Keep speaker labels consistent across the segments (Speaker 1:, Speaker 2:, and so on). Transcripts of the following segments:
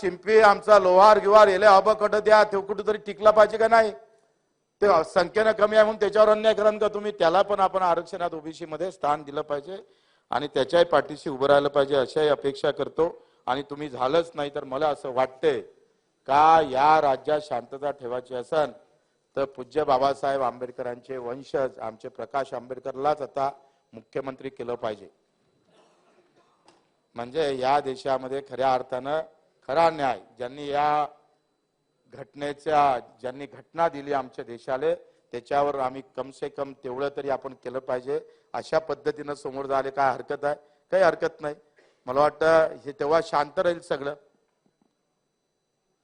Speaker 1: शिंपी आमचा लोहार गिवार येले अबकट द्या ते कुठेतरी टिकला पाहिजे का नाही? ते संख्येनं कमी आहे म्हणून त्याच्यावर अन्याय कराल का तुम्ही. त्याला पण आपण आरक्षणात ओबीसी मध्ये स्थान दिलं पाहिजे आणि त्याच्याही पाठीशी उभं राहिलं पाहिजे अशाही अपेक्षा करतो. आणि तुम्ही झालंच नाही तर मला असं वाटतंय का या राज्यात शांतता ठेवायची असन? तर पूज्य बाबासाहेब आंबेडकरांचे वंशज आमचे प्रकाश आंबेडकरलाच आता मुख्यमंत्री केलं पाहिजे. म्हणजे या देशामध्ये खऱ्या अर्थानं खरा न्याय. ज्यांनी या घटनेच्या ज्यांनी घटना दिली आमच्या देशाला त्याच्यावर आम्ही कम से कम तेवढं तरी आपण केलं पाहिजे. अशा पद्धतीनं समोर झाले काय हरकत आहे? काही हरकत नाही. मला वाटतं हे तेव्हा शांत राहील सगळं.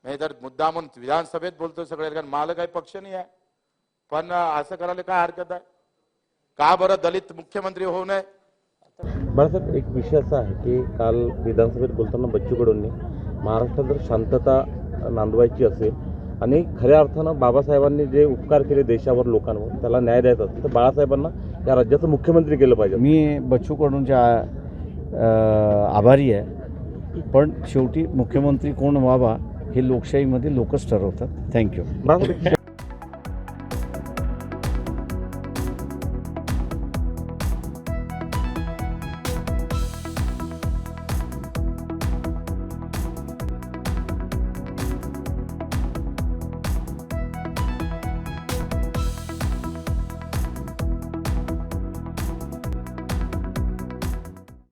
Speaker 1: नाही तर मुद्दा म्हणून विधानसभेत बोलतो सगळे कारण मला काही पक्ष नाही आहे. पण असं करायला काय हरकत आहे? का बरं दलित मुख्यमंत्री होऊ नये?
Speaker 2: बाळासाहेब एक विषय असा आहे की काल विधानसभेत बोलताना बच्चू कडूंनी महाराष्ट्रात जर शांतता नांदवायची असेल आणि खऱ्या अर्थानं बाबासाहेबांनी जे उपकार केले देशावर लोकांवर त्याला न्याय द्यायचा असेल तर बाळासाहेबांना या राज्याचं मुख्यमंत्री केलं पाहिजे.
Speaker 3: मी बच्चू कडूंच्या अ, आभारी आहे पण शेवटी मुख्यमंत्री कोण व्हावा हे लोकशाहीमध्ये लोकच ठरवतात. थँक्यू